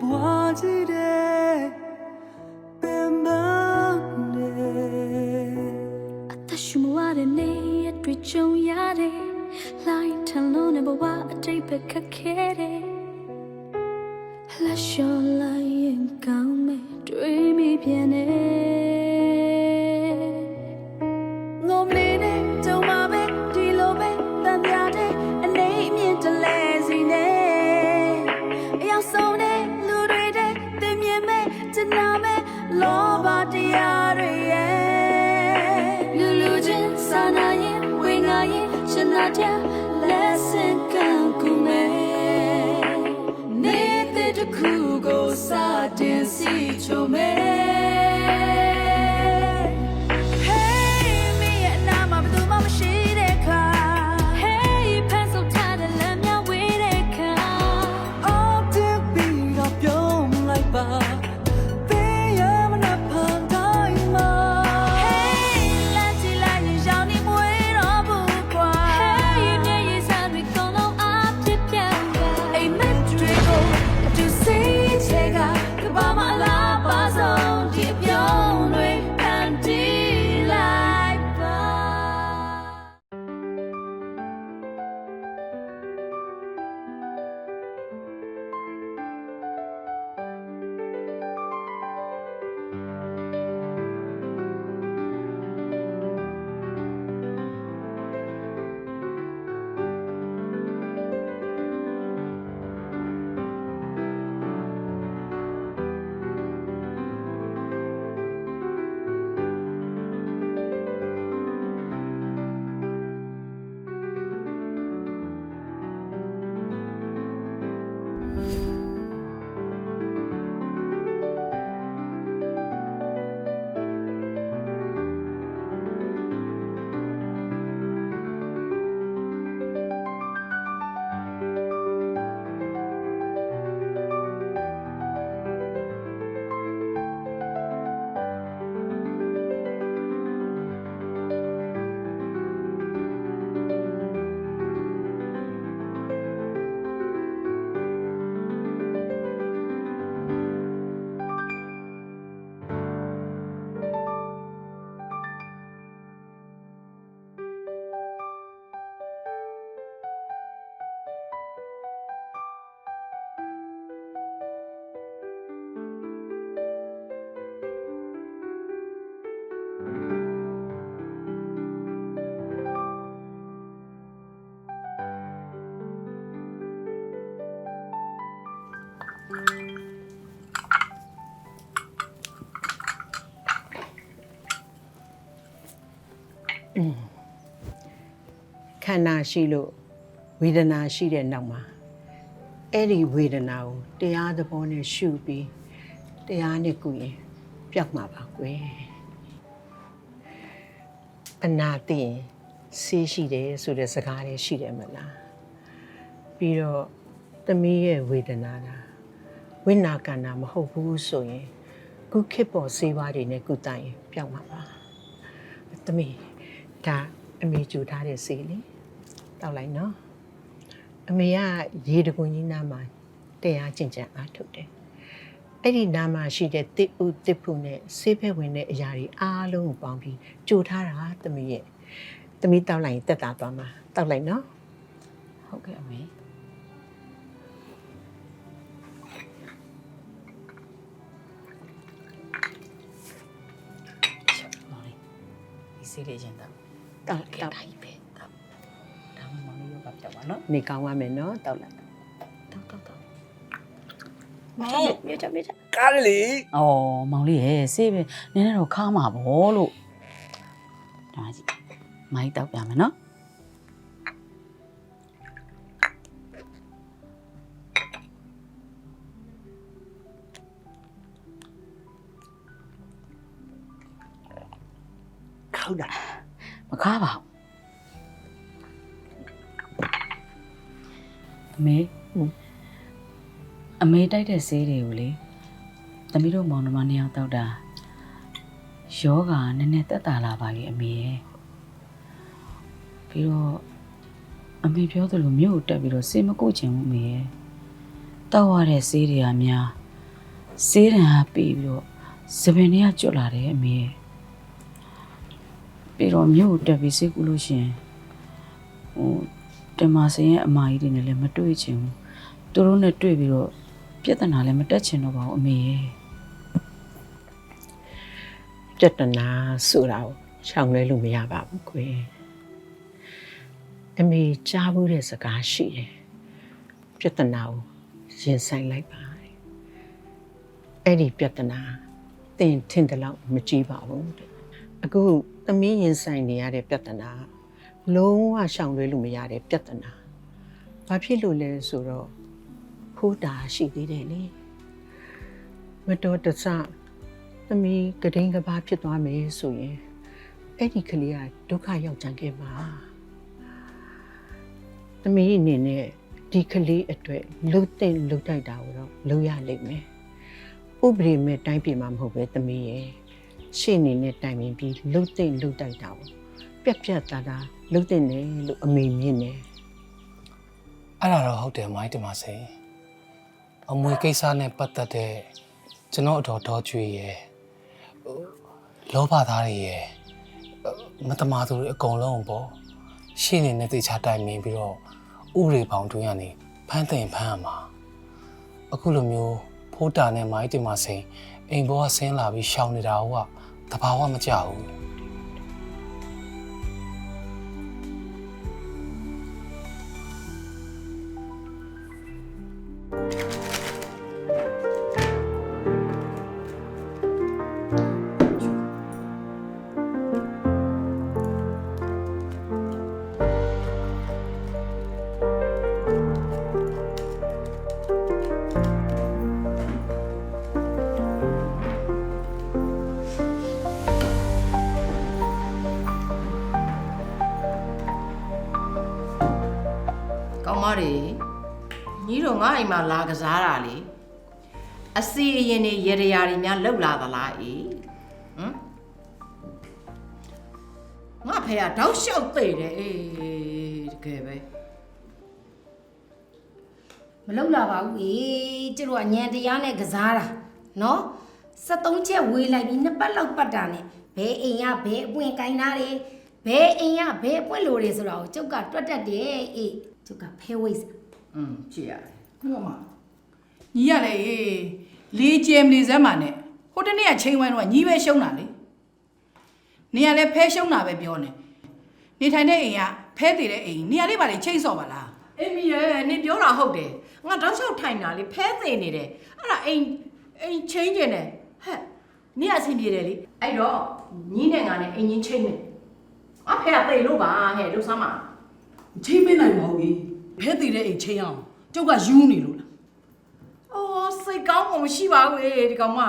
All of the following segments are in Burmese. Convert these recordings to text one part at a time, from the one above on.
ဘွားကြီးတဲ့ပင်မနဲ့အသက်ရှူမရတဲ့နေ့ရက်တွေကြုံရတယ်လိုက်ထန်လုံးနဲ့ဘဝအတိတ်ပဲခက်ခဲတယ် န္ဓာရှိလို့ဝေဒနာရှိတဲ့နောက်မှာအဲ့ဒီဝေဒနာကိုတရားသဘောနဲ့ရှုပြီးတရားနဲ့ကုရင်ပျောက်မှာပါကွယ်အနာသိရင်ဆေးရှိတယ်ဆိုတဲ့စကားလေးရှိတယ်မလားပြီးတော့သမီးရဲ့ဝေဒနာတာဝိညာကန္နာမဟုတ်ဘူးဆိုရင်ခုခေတ်ပေါ်ဆေးဝါးတွေနဲ့ကုသရင်ပျောက်မှာပါသမီးဒါအမေကြူထားတဲ့ဆေးလေး တောက်လိုက်နော်အမေကရေတကွန်ကြီးနားမှာတရားကျင့်ကြံအားထုတ်တယ်အဲ့ဒီနားမှာရှိတဲ့တစ်ဥတစ်ဖုနဲ့ဆေးဖက်ဝင်တဲ့အရာတွေအားလုံးကိုပေါင်းပြီးကြိုထားတာသမီးရဲ့သမီးတောက်လိုက်ရင်တက်တာသွားမှာတောက်လိုက်နော်ဟုတ်ကဲ့အမေမောင်လေးဒီစီးလေးချင်းတော့တောက်ကဲတောက်တိုင်းပဲတော့ဒါ မှမောင်လေးရောကပြောပါနော်နေကောင်းပါမယ်နော်တောက်လိုက်တောက်တောက်တောက်မောင်မြေချမြေချကားလေ။အော်မောင်လေးရဲ့ဆေးပဲနည်းနည်းတော့ခါမှာပေါ့လို့ဒါကြည့်မိုင်းတောက်ပြမယ်နော်ခောက်တာမခါပါဘူး အမေအမေတိုက်တဲ့ဆေးတွေကိုလေသမီးတို့မောင်နှမနှစ်ယောက်တောက်တာယောဂါနည်းနည်းတက်တာလာပါပြီအမေရဲ့ပြီးတော့အမေပြောသလိုမြို့ကိုတက်ပြီးတော့စေမကုတ်ချင်ဘူးအမေရဲ့တောက်ရတဲ့ဆေးတွေကများဆေးတံကပြီးပြီးတော့သပင်တွေကကျွတ်လာတယ်အမေရဲ့ပြီးတော့မြို့ကိုတက်ပြီးဆေးကုလို့ရှရင်ဟို တင်မာစင်ရဲ့အမကြီးတွေနဲ့လည်းမတွေ့ချင်ဘူးသူတို့နဲ့တွေ့ပြီးတော့ပြဿနာလည်းမတက်ချင်တော့ပါဘူးအမေရဲ့ပြဿနာဆိုတာကိုရှောင်လဲလို့မရပါဘူးကွယ်အမေကြားဘူးတဲ့စကားရှိတယ်ပြဿနာကိုရင်ဆိုင်လိုက်ပါတဲ့အဲ့ဒီပြဿနာတင်ထင်တယ်လို့မကြည့်ပါဘူးတဲ့အခုသမီးရင်ဆိုင်နေရတဲ့ပြဿနာ လုံးဝရှောင်လွဲလို့မရတဲ့ပြဿနာဘာဖြစ်လို့လဲဆိုတော့ဖိုးတာရှိသေးတယ်လေမတော်တဆသမီးကတိန်ကဘာဖြစ်သွားမယ်ဆိုရင်အဲ့ဒီကလေးကဒုက္ခရောက်ကြခဲ့ပါသမီးအနေနဲ့ဒီကလေးအတွက်လှုပ်တဲ့လှုပ်တိုက်တာကိုတော့လုပ်ရလိမ့်မယ်ဥပဒေမဲ့တိုင်းပြည်မှာမဟုတ်ပဲသမီးရဲ့ရှေ့နေနဲ့တိုင်ပင်ပြီးလှုပ်တဲ့လှုပ်တိုက်တာကို ပြက်ပြက်သားသားလှုပ်တဲ့တယ်လို့အမေမြင်တယ်အဲ့ဒါတော့ဟုတ်တယ်မိုင်းတင်ပါစေအမွေကိစ္စနဲ့ပတ်သက်တဲ့ကျွန်တော်အတော်တော်ကျွေရယ်ဟိုလောဘသားတွေရယ်မတမာသူတွေအကုန်လုံးပေါ့ရှင်းနေတဲ့တေချာတိုင်မင်းပြီးတော့ဥပဒေပေါင်းတွင်းကနေဖမ်းသိမ်ဖမ်းရမှာအခုလိုမျိုးဖိုးတာနဲ့မိုင်းတင်ပါစေအိမ်ဘောကဆင်းလာပြီးရှောင်နေတာကတဘာဝမကြဘူး ကောင်းမတွေညီတို့ငါအိမ်မှာလာကစားတာလေအစီအရင်နေရေရရာတွေများလောက်လာသလားအေးဟမ်ငါဖေကတောက်လျှောက်သိတယ်အေးတကယ်ပဲမလောက်လာပါဘူးအေးကျတို့ကညံတရားနဲ့ကစားတာနော်73ချက်ဝေးလိုက်ပြီးနှစ်ပတ်လောက်ပတ်တာနဲ့ဘဲအိမ်ကဘဲအပွင့်ကိုင်းသားတွေဘဲအိမ်ကဘဲအပွင့်လိုတွေဆိုတာကိုကျုပ်ကတွက်တတ်တယ်အေး ကျုပ်ကဖဲဝိတ်อืมကြည့်ရတယ်ဟုတ်မှာညီရလေလေးကျဲမလေးစမ်းပါနဲ့ဟိုတနေ့ကချိန်ဝိုင်းတော့ညီပဲရှုံးတာလေနေရလဲဖဲရှုံးတာပဲပြောနေနေထိုင်တဲ့အိမ်ကဖဲတည်တဲ့အိမ်နေရလေးပါလေချိန်စော့ပါလားအေးမီရဲ့နင်ပြောတာဟုတ်တယ်ငါတောက်လျှောက်ထိုင်တာလေဖဲသိနေတယ်အဲ့ဒါအိမ်အိမ်ချင်းကျင်တယ်ဟဲ့နင်အဆင်ပြေတယ်လေအဲ့တော့ညီနဲ့ငါနဲ့အိမ်ချင်းချင်းမယ်အဖေကသိလို့ပါဟဲ့လို့စမ်းပါ ချိန်မနိုင်ပါဘူးဖဲတည်တဲ့အိမ်ချိန်အောင်ကျုပ်ကယူနေလို့လားအော်စိတ်ကောင်းမှမရှိပါဘူးလေဒီကောင်မ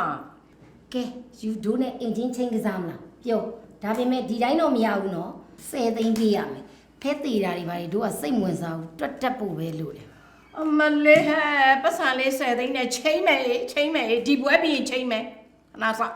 ကဲယူဒိုးနဲ့အင်ဂျင်ချင်းကစားမလားပြောဒါပေမဲ့ဒီတိုင်းတော့မရဘူးနော်10သိန်းပေးရမယ်ဖဲသေးတာတွေဘာတွေတို့ကစိတ်ဝင်စားဘူးတွတ်တက်ဖို့ပဲလို့တယ်အမလေးဟဲ့ပတ်စံလေး10သိန်းနဲ့ချိန်မယ်လေချိန်မယ်လေဒီပွဲပြီးရင်ချိန်မယ်ခဏစကဲ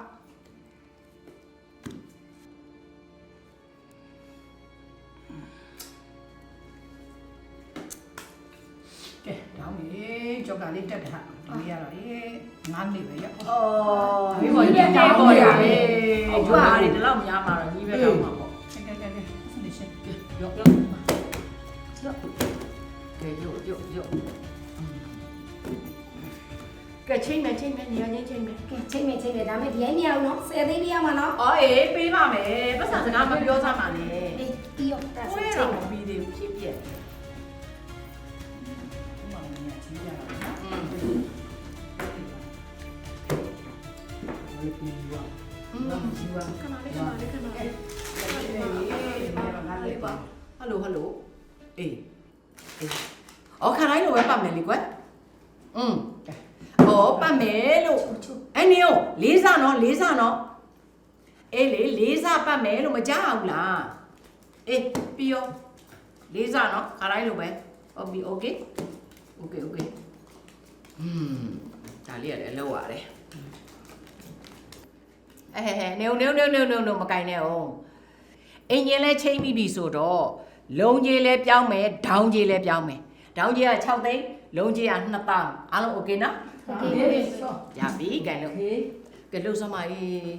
တောင်းပြီကြောက်ကလေးတက်တယ်ဟာဒီနေ့ရတော့အေးငါးနှစ်ပဲရအော်ဒီပေါ်ကြီးနေပေါ်ရလေဟုတ်ပါဘူးဒီလောက်များမှာတော့ကြီးပဲကောင်းမှာပေါ့ကဲကဲကဲကဲဆက်နေရှင်းကဲရောရောကဲရုပ်ရုပ်ရုပ်ကဲချိန်မယ်ချိန်မယ်ညီရချင်းချိန်မယ်ကဲချိန်မယ်ချိန်မယ်ဒါပေမဲ့ဒီတိုင်းမရဘူးနော်10သိန်းပေးရမှာနော်အော်အေးပေးပါမယ်ပတ်စံစကားမပြောစမ်းပါနဲ့အေးပြီးရောတက်ကိုဆက်ရချိန်တော့မယ်ပြီးသေးဘူးဖြစ်ပြ ခဏလေးခဏလေးခဏလေးဟယ်လိုဟယ်လိုအေးအေးအော်ခဏလေးလိုပဲပတ်မယ်လေကွယ်อืมအော်ပတ်မယ်လို့အဲ့နေရောလေးစားနော်လေးစားနော်အေးလေလေးစားပတ်မယ်လို့မကြားဘူးလားအေးပြီးရောလေးစားနော်ခဏလေးလိုပဲဟုတ်ပြီโอเคโอเคโอเคอืมဒါလေးရတယ်လောက်ရတယ် အဲဟဲဟဲနေနေနေနေနေနေမကင်နဲ့အောင်အင်ဂျင်လဲချိန်ပြီးပြီဆိုတော့ လုံးကြီးလည်းပြောင်းမယ်ဒေါင်းကြီးလည်းပြောင်းမယ်ဒေါင်းကြီးက6သိန်းလုံးကြီးက2တောင်းအားလုံးโอเคနော်โอเคရပြီကဲလို့ကဲလို့စမအေး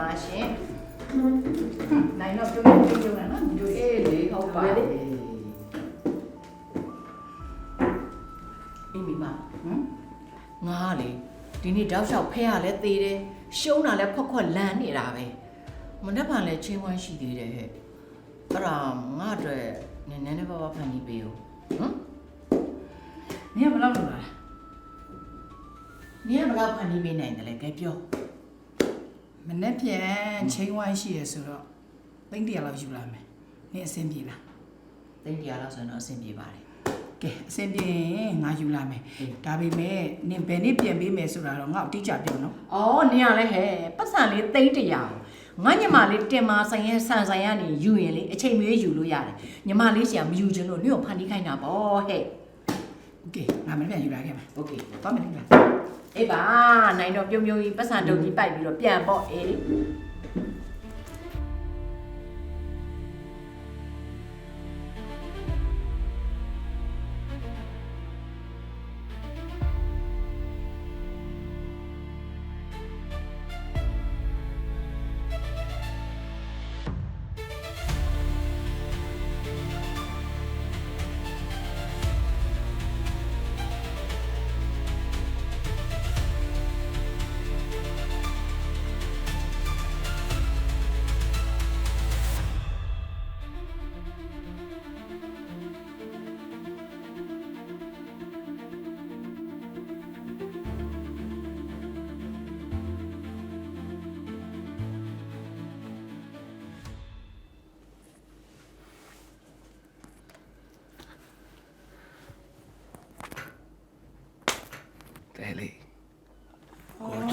ပါရှင်နိုင်တော့ပြုံးပြုံးပြုံးနော်ดูအေးလေဟုတ်ပါလေအင်းမိမဟမ်ငါလေဒီနေ့တောက်လျှောက်ဖဲရလဲသေးတယ်ရှုံးတာလဲခွက်ခွက်လန်းနေတာပဲမနေ့ကလည်းချင်းဝိုင်းရှိသေးတယ်ဟဲ့အဲ့ဒါငါအတွက်နည်းနည်းနဲ့ပါပါဖန်ပြီးပေးဦးဟမ်နင်ကဘယ်လောက်လုပ်လာလဲနင်ကဘယ်လောက်ဖန်ပြီးပေးနိုင်တယ်လဲကဲပြော မနေ့ပြန်ချိန်ဝိုင်းရှိရဆိုတော့သိန်းတရာလောက်ယူလာမယ်နင်အဆင်ပြေလား သိန်းတရားလောက်ဆိုရင်တော့အဆင်ပြေပါတယ် ကဲအဆင်ပြေရင်ငါယူလာမယ် အေး ဒါပေမဲ့နင်ဘယ်နေ့ပြန်ပေးမယ်ဆိုတာတော့ငါ့ကိုအတိအကျပြောနော် ။အော်နင်ကလည်းဟဲ့ပတ်စံလေးသိန်းတရာ။ငါညမလေးတင်မာဆိုင်ရဲ့ဆန်ဆိုင်ကနေယူရင်လေအချိန်မရွေးယူလို့ရတယ်။ညမလေးဆီကမယူချင်လို့နင့်ကိုဖန်တီးခိုင်းတာပေါ့ဟဲ့ โอเคငါမနေ့ပြန်ယူလာခဲ့မယ် ။ Okay သွားမယ်လေလား ။ အေးပါနိုင်တော့ပြုံးပြုံးကြီးပတ်စံတုပ်ကြီးပိုက်ပြီးတော့ပြန်ပေါ့အေး။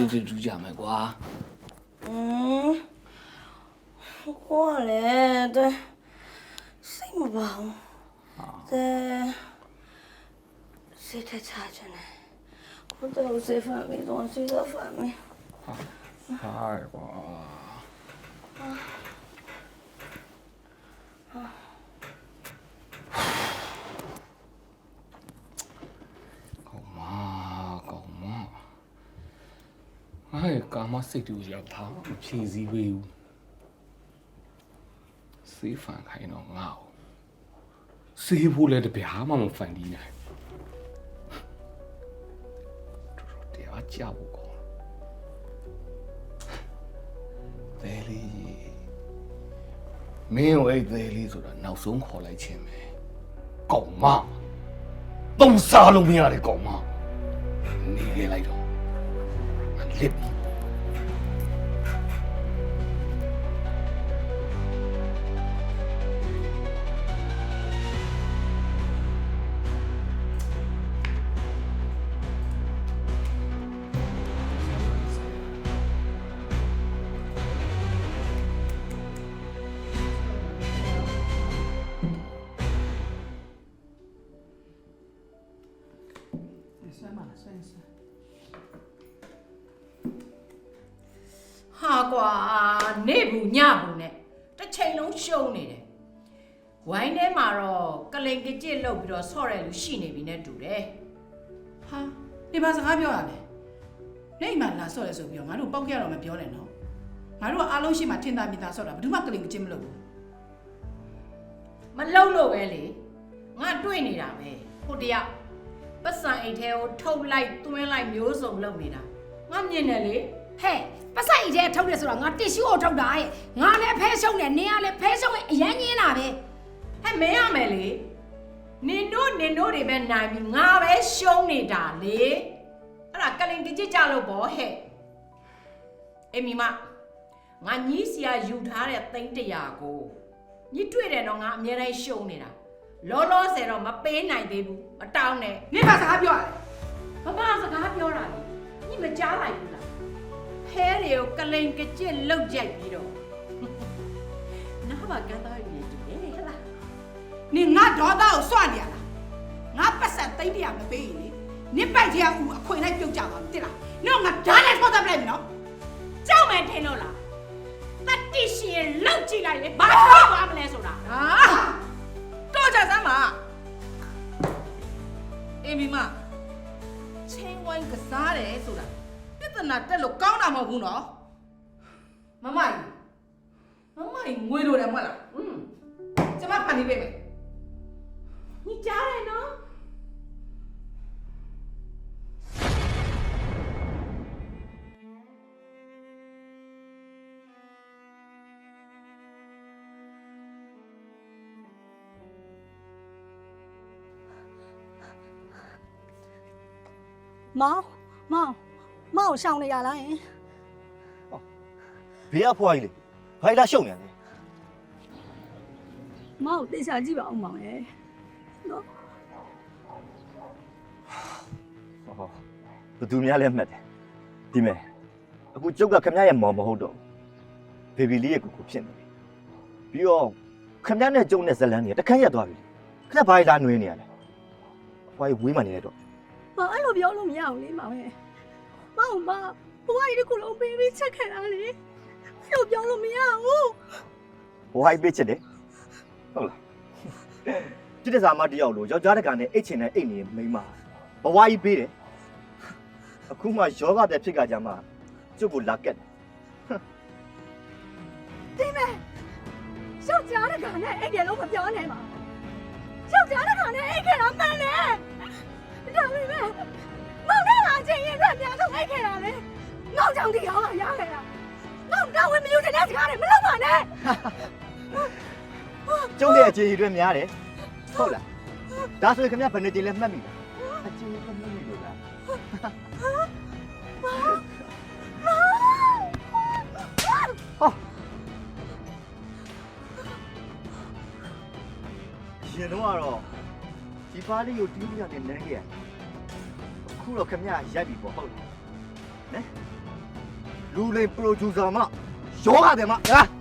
自己主角买瓜嗯过来对什么吧对谁太差了我得我最烦没东西的反面太过了 ဟဲ့ကာမစိတ်တူရောက်တာမဖြည့်စည်းပေးဘူးစေးဖန်ခိုင်းတော့ငါ့ကိုစေးဖို့လည်းတပြားမှမဖန်တီးနိုင်တော်တော်တရားကြဖို့ကောင်းသဲလေးမင်းကိုအဲ့သဲလေးဆိုတာနောက်ဆုံးခေါ်လိုက်ခြင်းပဲကောင်မသုံးစားလို့မရတဲ့ကောင်မနေခဲ့လိုက်တော့ လ ဟာကွာနေဘူးညဘူးနဲ့တစ်ချိန်လုံးရှုံးနေတယ်။ဝိုင်းထဲမှာတော့ကလိန်ကကြစ်လောက်ပြီးတော့ဆော့တဲ့လူရှိနေပြီနဲ့တူတယ်ဟာဒီဘာစကားပြောရလဲနေအိမ်မှာလာဆော့လဲဆိုပြီးတော့ငါတို့ပောက်ကြတော့မပြောနဲ့နော်ငါတို့ကအားလုံးရှိမှထင်သာမြင်သာဆော့တာဘယ်သူမှကလင်ကချင်းမလုပ်ဘူး။မလောက်လို့ပဲလေ။ငါတွေ့နေတာပဲ။ဟိုတယောက်ပတ်စံအိတ်ထဲကိုထုတ်လိုက်သွင်းလိုက်မျိုးစုံလုပ်နေတာ။ငါမြင်တယ်လေ ဟဲ့ပတ်ဆိုင်ထဲထုတ်တယ်ဆိုတော့ငါတစ်ရှူကိုထုတ်တာရဲ့ငါလည်းဖဲရှုံးတယ်နင်ကလည်းဖဲရှုံးရင်အရန်ညင်းတာပဲ။ဟဲ့မင်းရမယ်လေ။နင်တို့နင်တို့တွေပဲနိုင်ပြီးငါပဲရှုံးနေတာလေ။အဲ့ဒါကလိန်ကကြစ်ကြလို့ပေါ့ဟဲ့။အေးမိမငါညီးစီယာယူထားတဲ့သိန်းတရာကိုညီတွေ့တယ်တော့ငါအများတိုင်းရှုံနေတာလောလောဆယ်တော့မပေးနိုင်သေးဘူးမတောင်းနဲ့နင်ဘာစကားပြောရလဲဘာဘာစကားပြောတာလဲညီမကြားလိုက်ဘူးလား ဖဲတွေကိုကလိန်ကကြစ်လောက်ကြိုက်ပြီးတော့နားပါကန်းသားရည်တူတယ်ဟဲ့လားနင်ငါဒေါသကိုစွန့်နေရလားငါပတ်စံသိမ့်တရားမပေးရင်လေနင်ပိုက်တရားဦးအခွင့်လိုက်ပြုတ်ကြသွားတိလားနင်ကငါဓာတ်နဲ့ထောက်သပ်လိုက်ပြီနော်ကြောက်မယ်ထင်လို့လားတတိရှင်လောက်ကြည့်လိုက်လေဘာလို့ပါမလဲဆိုတာဟာတော့ကြစမ်းပါအေမီမချင်းဝိုင်းကစားတယ်ဆိုတာပြဿ နာတက်လို့ကောင်းတာမဟုတ်ဘူးနော်မမကြီးမမကြီးငွေလိုတယ်မဟုတ်လားอืมကျမဖန်နေပေးမယ်ညီကြားတယ်နော်မောင်မောင် မောင်ကိုရှောင်နေရလားယင်ဘေးကဖွားကြီးလေဖိုင်လာရှုံနေတယ်မောင်ကိုတေချာကြည့်ပါဦးမောင်ရဲ့နော်ဟောဘသူများလဲမှတ်တယ်ဒီမဲ့အခုကျုပ်ကခမရရဲ့မောင်မဟုတ်တော့ဘေဘီလေးရဲ့ကိုကိုဖြစ်နေပြီပြီးတော့ခမရနဲ့ကျုံနဲ့ဇလန်းနေတခန်းရက်သွားပြီခဏဘာလာနှွေးနေရလဲဖွားကြီးဝေးမှနေတော့မောင်အဲ့လိုပြောလို့မရဘူးလေမောင်ရဲ့ မောင်မဘဝကြီးတစ်ခုလုံးပေးပြီးချက်ခဲ့တာလေဖြုတ်ပြောလို့မရဘူးဘွားကြီးပေးချစ်တယ်ဟုတ်လားတိတ္တစာမတယောက်လို့ယောက်ျားတကောင်နဲ့အိတ်ချင်တဲ့အိတ်နေမိန်းမဘွားကြီးပေးတယ်အခုမှယောဂတဲ့ဖြစ်ကြကြမှာကျုပ်ကိုလာကက်တယ်ဒီမဲ့ယောက်ျားတခါနဲ့အဲ့ဒီလုံးမပြောနဲ့ပါယောက်ျားတခါနဲ့အိတ်ခဲ့တာမှန်တယ်ဒါပေမဲ့မောင်နဲ့လာ ချင်းရင်အတွက်အများဆုံးအိတ်ခဲ့တာလေငေါ့ကြောင့်ဒီရောကရခဲ့တာငေါ့တော့ဝင်မယူတဲ့စကားတွေမလုပ်ပါနဲ့ကျုပ်ရဲ့အခြေအရွယ်များတယ်ဟုတ်လားဒါဆိုရင်ခင်ဗျဘယ်နှစ်ကြိမ်လဲမှတ်မိလားအခြေအရွယ်မှတ်မိလို့လားဟောရှင်တော့ကတော့ဒီပါးလေးကိုတီးပြီးရနေနန်းခဲ့ရအခု တော့ခင်ဗျရိုက်ပြီပေါ့ဟုတ်လားနဲလူလိန်ပရိုဂျူဆာမယောဂတယ်မဟာ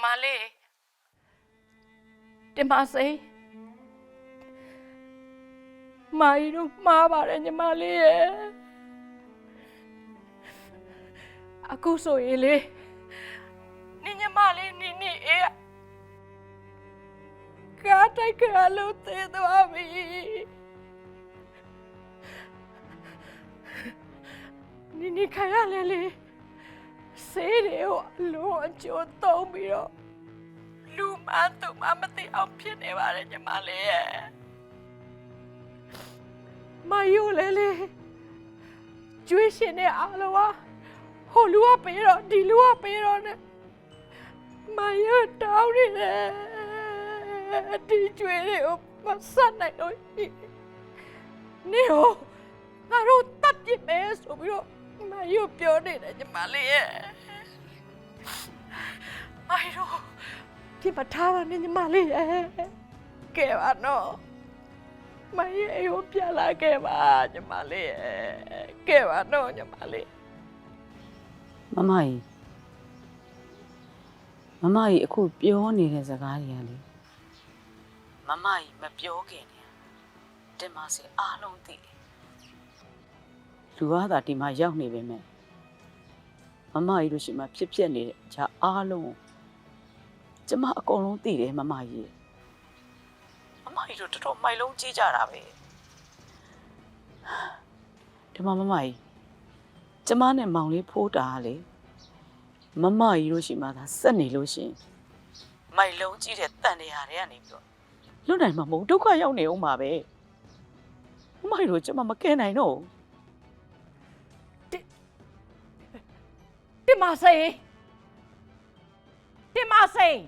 ညီမလေးတင်ပါစေမာရီတို့မှားပါတယ်ညီမလေးရဲ့အခုဆိုရင်လေညီညီမလေးနီနီအေးကားတိုက်ခါလို့သေသွားပြီနီနီခါရလဲလေ ဆေးတွေကိုအလုံးအကျိုးသုံးပြီးတော့လူမသူမမသိအောင်ဖြစ်နေပါတယ်ညီမလေးရဲ့မယူလေလေကျွေးရှင်တဲ့အားလုံးကဟိုလူကပေးတော့ဒီလူကပေးတော့နဲ့မယူတောင်းနေတယ်ဒီကျွေးတွေကိုမဆက်နိုင်တော့နေဟိုငါတို့တပ်ပြစ်မယ်ဆိုပြီးတော့မယူပြောနေတယ်ညီမလေးရဲ့ အိုင်ရောပြစ်ပထားပါနဲ့ညီမလေးရဲ့ကဲပါနော်မရဲ့အိမ်ကိုပြန်လာခဲ့ပါညီမလေးရဲ့ကဲပါနော်ညီမလေးမမကြီးမမကြီးအခုပြောနေတဲ့စကားတွေကလေမမကြီးမပြောခင်နေတင်မစီအားလုံးသိတယ်လူကသာဒီမှာရောက်နေပေမဲ့ မမကြီးတို့ရှိမှဖြစ်ဖြစ်နေတဲ့ဂျာအားလုံးကိုကျမအကုန်လုံးသိတယ်မမကြီးမမကြီးတို့တော်တော်မိုက်လုံးကြီးကြတာပဲဒီမှာမမကြီးကျမနဲ့မောင်လေးဖိုးတာကလေမမကြီးတို့ရှိမှသာစက်နေလို့ရှရင်မိုက်လုံးကြီးတဲ့တန်တရားတွေကနေပြီးတော့လွတ်နိုင်မှာမဟုတ်ဒုက္ခရောက်နေအောင်ပါပဲမမကြီးတို့ကျမမကဲနိုင်တော့ဘူး တင်မစိန်တင်မစိန်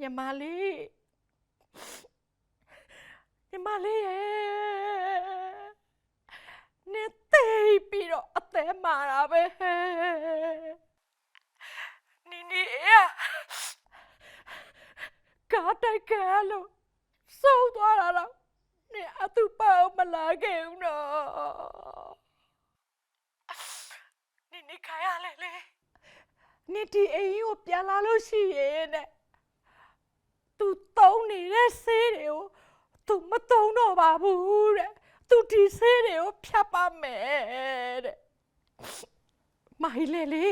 ညီမလေးညီမလေးရဲ့နေသိပ်ပြီးတော့အသေးမာတာပဲနီနီရကားတိုက်ခဲလို့ဆုံးသွားတာတော့နေအတူပါအောင်မလာခဲ့ဘူးနော် နိနိခါရလေလေနိဒီအိမ်ကိုပြန်လာလို့ရှိရဲ့တဲ့သူတုံးနေတဲ့ဆေးတွေကိုသူမတုံးတော့ပါဘူးတဲ့သူဒီဆေးတွေကိုဖြတ်ပါမယ်တဲ့မိုင်လေလေ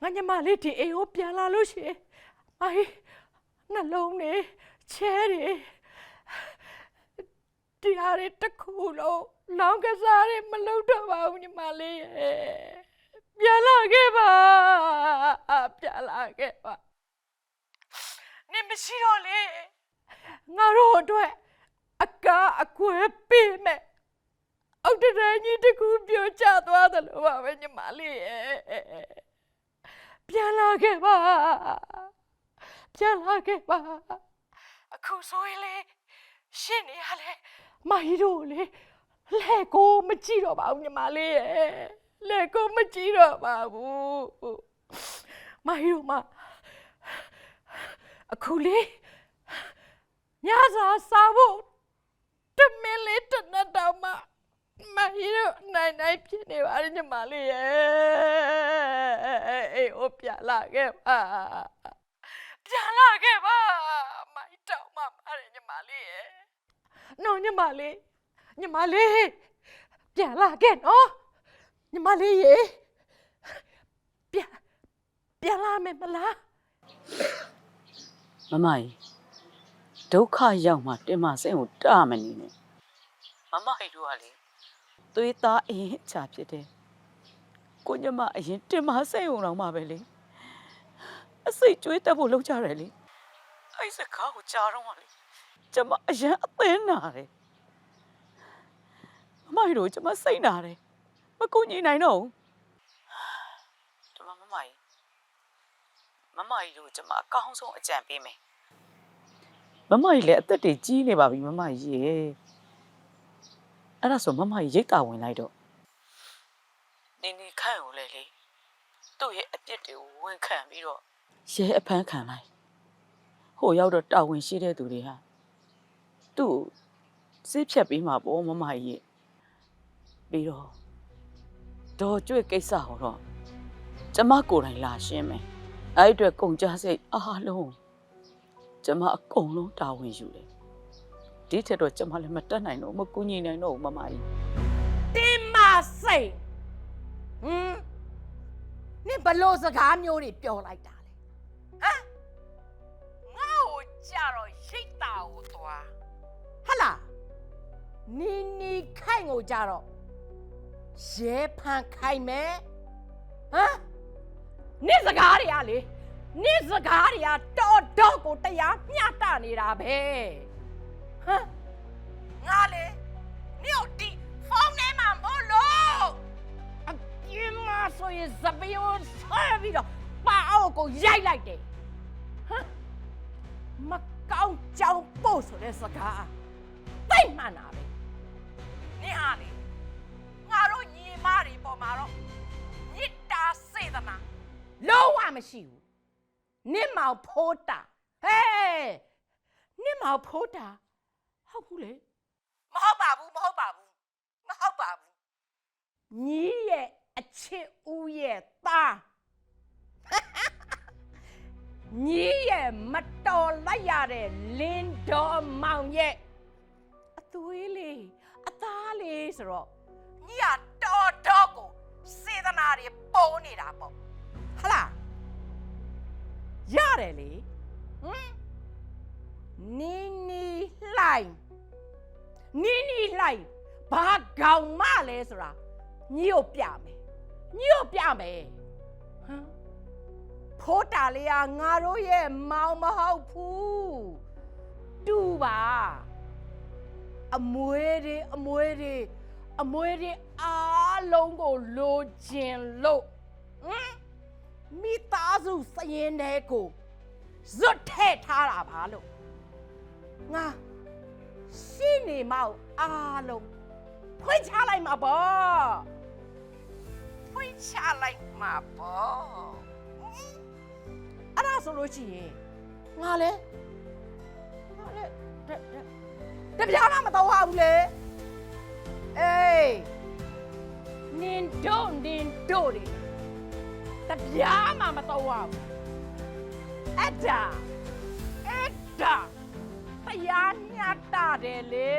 ငါညမလေးဒီအိမ်ကိုပြန်လာလို့ရှိရင်မိုင်နှလုံးနေချဲတွေဒီဟာတွေတစ်ခုလုံးလောင်းကစားတွေမလုပ်တော့ပါဘူးညီမလေးရဲ့ ပြန်လာခဲ့ပါပြန်လာခဲ့ပါနေမရှိတော့လေငါတို့အတွက်အကားအကွယ်ပေးမယ်အောက်တရကြီးတစ်ခုပြိုကျသွားတယ်လို့ပါပဲညီမလေးရဲ့ပြန်လာခဲ့ပါပြန်လာခဲ့ပါအခုဆိုရင်လေရှင်းနေရလေမဟီတို့လေလဲကိုမကြည့်တော့ပါဘူးညီမလေးရဲ့ လဲကိုမကြည့်တော့ပါဘူးမဟီတို့မအခုလေညစာစားဖို့တမင်လေးတစ်နက်တော့မှမဟီတို့နိုင်နိုင်ဖြစ်နေပါရဲ့ညီမလေးရဲ့အေးဟိုပြလာခဲ့ပါပြန်လာခဲ့ပါမိုက်တောင်မှပါတယ်ညီမလေးရဲ့နော်ညီမလေးညီမလေးပြန်လာခဲ့နော် ညီမလေးရေပြန်ပြန်လာမယ်မလားမမကြီးဒုက္ခရောက်မှတင်မစိတ်ကိုတမနေနဲ့မမကြီးတို့ကလေသွေးသားအရင်ချဖြစ်တယ်ကိုညမအရင်တင်မစိတ်ုံတော့မှပဲလေအစိတ်ကျွေးတက်ဖို့လုပ်ကြတယ်လေအဲ့စကားကိုကြားတော့မှလေကျမအရင်အသင်းနာတယ်မမကြီးတို့ကျမစိတ်နာတယ် မကူညီနိုင်တော့ဘူးကျမမမကြီးမမကြီးတို့ကျမအကောင်းဆုံးအကြံပေးမယ်မမကြီးလည်းအသက်တွေကြီးနေပါပြီမမကြီးရေအဲ့ဒါဆိုမမကြီးရိတ်တာဝင်လိုက်တော့နေနေခန့်ကိုလေလေသူ့ရဲ့အပြစ်တွေကိုဝန်ခံပြီးတော့ရဲအဖမ်းခံလိုက်ဟိုရောက်တော့တာဝန်ရှိတဲ့သူတွေဟာသူ့ကိုစိတ်ဖြတ်ပြီးမှာပေါ့မမကြီးရေပြီးတော့ ဒေါ်ကျွေ့ကိစ္စဟောတော့ကျမကိုယ်တိုင်လာရှင်းမယ်အဲ့ဒီအတွက်ကုန်ကြစိတ်အားလုံးကျမအကုန်လုံးတာဝန်ယူတယ်ဒီထက်တော့ကျမလည်းမတက်နိုင်တော့မကူညီနိုင်တော့ဘူးမမကြီးတင်မစိတ်ဟမ်နင်ဘလို့စကားမျိုးတွေပြောလိုက်တာလဲဟမ်ငါ့ကိုကြတော့ရိတ်တာကိုသွားဟတ်လာနီနီခိုင်ကိုကြတော့ ရဲဖန်ခိုင်မယ်ဟမ်နေစကားတွေကလေနေစကားတွေကတော်တော့ကိုတရားမျှတနေတာပဲဟမ်ငါလေမြို့တီဖုန်းထဲမှာမို့လို့အပြင်းမဆိုရင်ဇပီယိုဆဲပြီးတော့ပါအောင်ကိုရိုက်လိုက်တယ်ဟမ်မကောင်းကြောင်ပို့ဆိုတဲ့စကားတိတ်မှန်တာပဲနင်ဟာလေ တို့ညီမတွေပေါ်မှာတော့မြစ်တာစေတနာလုံးဝမရှိဘူးနင့်မောင်ဖိုးတာဟဲ့နင့်မောင်ဖိုးတာဟုတ်ဘူးလေမဟုတ်ပါဘူးမဟုတ်ပါဘူးမဟုတ်ပါဘူးညီရဲ့အချစ်ဦးရဲ့သားညီရဲ့မတော်လိုက်ရတဲ့လင်းတော်မောင်ရဲ့အသွေးလေးအသားလေးဆိုတော့ ညီကတော်တော်ကိုစေတနာတွေပေါ်နေတာပေါ့ဟလားရတယ်လေဟမ်နီနီလှိုင်နီနီလှိုင်ဘာကောင်မလဲဆိုတာညီကိုပြမယ်ညီကိုပြမယ်ဟမ်ဖိုးတာလေးကငါတို့ရဲ့မောင်မဟုတ်ဘူးတူပါအမွေတွေအမွေတွေ အမွေတွေအားလုံးကိုလိုချင်လို့ဟမ်မိသားစုစရင်တဲ့ကိုဇွတ်ထဲ့ထားတာပါလို့ငါရှင်းနေမောက်အားလုံးဖွင့်ချလိုက်မှာပေါ့ဖွင့်ချလိုက်မှာပေါ့အဲ့ဒါဆိုလို့ရှိရင်ငါလဲငါလဲတတတပြားမှမတော့ဘူးလေ အေးနင်တို့နင်တို့တွေတပြားမှမတော့ဘူးအဲ့ဒါအဲ့ဒါတရားညတ်တာတယ်လေ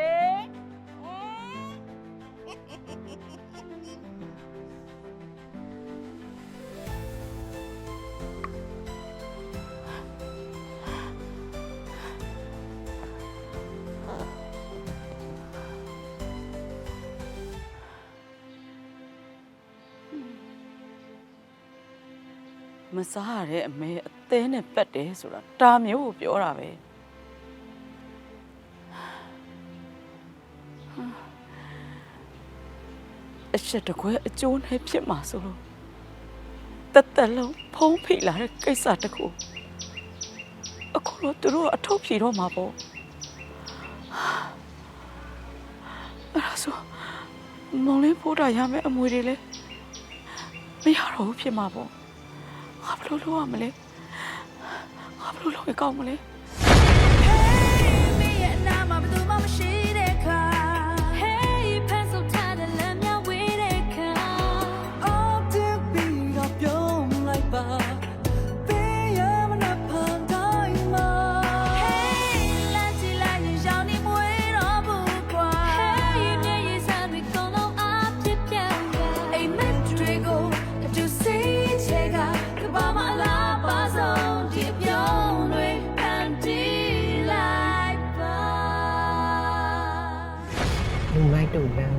မစားရတဲ့အမေအသေးနဲ့ပက်တယ်ဆိုတာတာမျိုးကိုပြောတာပဲအချက်တကွဲအကျိုးနဲ့ဖြစ်မှာဆိုလို့တက်တက်လုံးဖုံးဖိလာတဲ့ကိစ္စတစ်ခုအခုတော့သူတို့အထုတ်ဖြေတော့မှာပေါ့အဲ့ဒါဆိုမောင်လေးဖိုးတာရမယ်အမွေတွေလည်းမရတော့ဘူးဖြစ်မှာပေါ့ငါဘယ် လိုလုပ်ရမလဲငါဘယ်လိုလုပ်ရင်ကောင်းမလဲ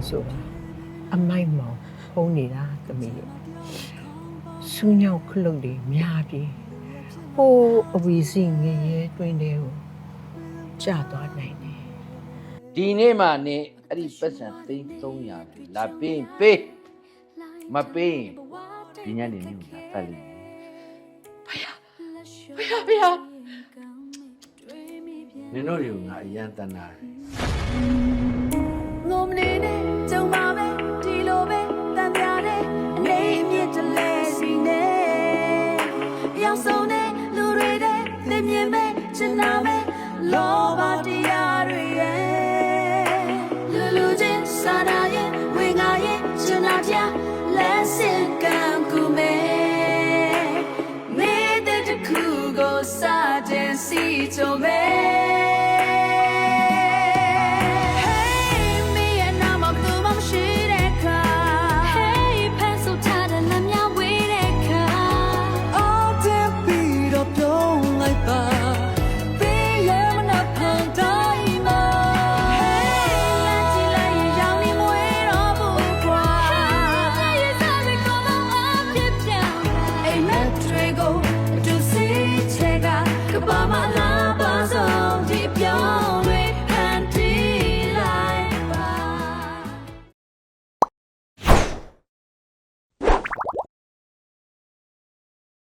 ဆိုတာအမိုက်မောင်ဖုံးနေတာသမီးရဲ့စူးညောက်ခလုတ်တွေများပြီးဟိုးအဝီစီငရဲတွင်းတဲ့ကိုကြာသွားနိုင်တယ်ဒီနေ့မှနေအဲ့ဒီပတ်စံသိန်း300လာပေးရင်ပေးမပေးရင်ဒီညနေမျိုးလာပတ်လိမ့်မယ်ဖေဖေနင်တို့တွေကငါအရန်တန်တာတယ် ငုံမနေနဲ့ကြုံပါပဲဒီလိုပဲတန်ပြတဲ့နေအမြင့်တလဲစီနဲ့ရောက်ဆုံးတဲ့လူတွေတဲ့သိမြင်မဲ့ချင်နာမဲ့